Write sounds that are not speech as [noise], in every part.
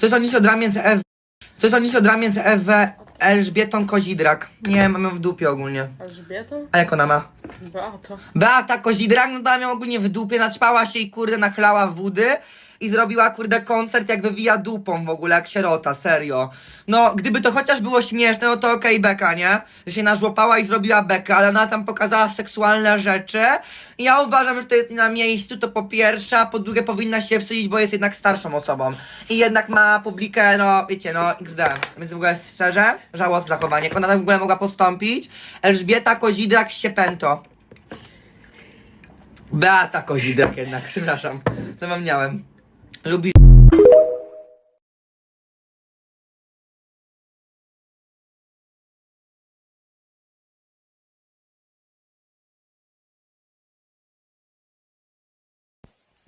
Co sądzisz o dramie z Ew... Co sądzisz o dramie z Ewę Elżbietą Kozidrak? Nie, mam ją w dupie ogólnie. Elżbietą? A jak ona ma? Beata. Beata Kozidrak, no tam ją ogólnie w dupie, naćpała się i kurde nachlała wody i zrobiła kurde koncert jak wywija dupą w ogóle, jak sierota, serio. No, gdyby to chociaż było śmieszne, no to okej beka, nie? Że się nażłopała i zrobiła bekę, ale ona tam pokazała seksualne rzeczy i ja uważam, że to jest nie na miejscu, to po pierwsze, a po drugie powinna się wstydzić, bo jest jednak starszą osobą. I jednak ma publikę, no, wiecie, no, XD. Więc w ogóle szczerze, żałosne zachowanie. Jak ona w ogóle mogła postąpić? Elżbieta Kozidrak Ściepęto. Beata Kozidrak jednak, [laughs] przepraszam. Zapomniałem. Lubi...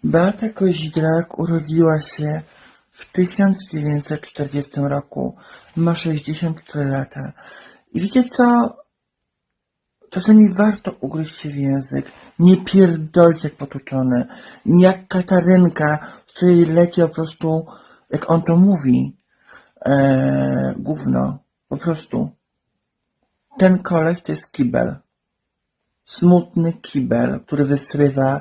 Beata Kozidrak urodziła się w 1940 roku. Ma 64 lata. I wiecie co? Czasami warto ugryźć się w język. Nie pierdolcie jak. Nie jak Katarynka, z której leci po prostu, jak on to mówi, eee, gówno. Po prostu. Ten koleś to jest kibel. Smutny kibel, który wysrywa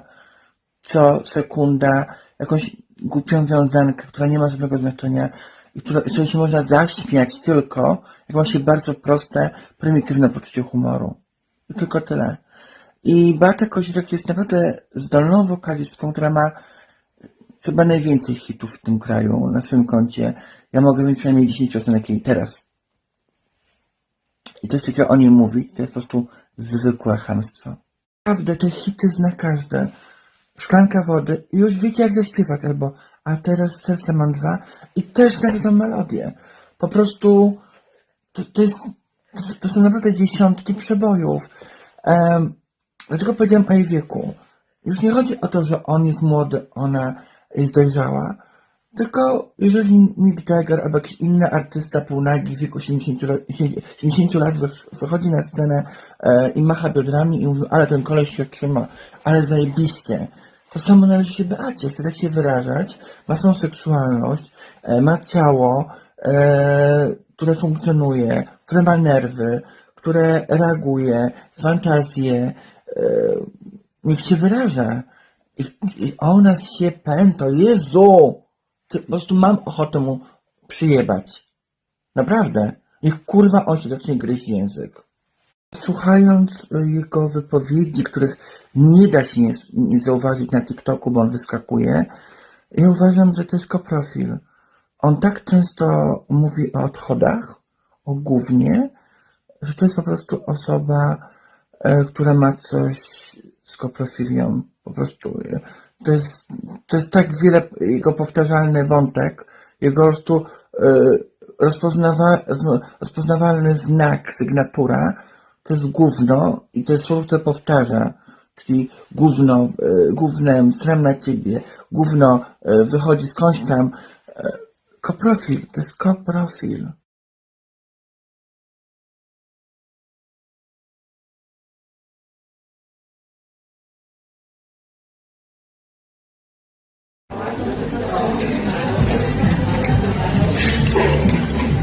co sekunda jakąś głupią wiązankę, która nie ma żadnego znaczenia i która, z której się można zaśmiać tylko, jak ma się bardzo proste, prymitywne poczucie humoru. Tylko tyle. I Beata Kozidrak jest naprawdę zdolną wokalistką, która ma chyba najwięcej hitów w tym kraju na swoim koncie. Ja mogę mieć przynajmniej 10 piosenek jej teraz. I coś takiego o niej mówić, to jest po prostu zwykłe chamstwo. Naprawdę, te hity zna każde. Szklanka wody już wiecie jak zaśpiewać, albo a teraz serce mam dwa i też na tą melodię. Po prostu to, to jest, to, są naprawdę dziesiątki przebojów. Um, dlatego powiedziałem o jej wieku. Już nie chodzi o to, że on jest młody, ona jest dojrzała, tylko jeżeli Mick Jagger albo jakiś inny artysta półnagi w wieku 70, lat- 70 lat wych- wychodzi na scenę e, i macha biodrami i mówi, ale ten koleś się trzyma, ale zajebiście. To samo należy się Beacie, chce dać się wyrażać, ma swoją seksualność, e, ma ciało, które funkcjonuje, które ma nerwy, które reaguje, fantazje, e, niech się wyraża. I, I ona się pęto, Jezu! Ty, po prostu mam ochotę mu przyjebać. Naprawdę. Niech kurwa on się zacznie gryźć język. Słuchając jego wypowiedzi, których nie da się nie, nie zauważyć na TikToku, bo on wyskakuje, ja uważam, że to jest koprofil. On tak często mówi o odchodach, o gównie, że to jest po prostu osoba, e, która ma coś z koprofilią. Po prostu. e, To jest, to jest tak wiele, jego powtarzalny wątek, jego po prostu e, rozpoznawa, rozpoznawalny znak, sygnatura, to jest gówno i to jest słowo, które powtarza. Czyli gówno, gównem, sram na ciebie, gówno wychodzi skądś tam. E, koprofil, to jest koprofil.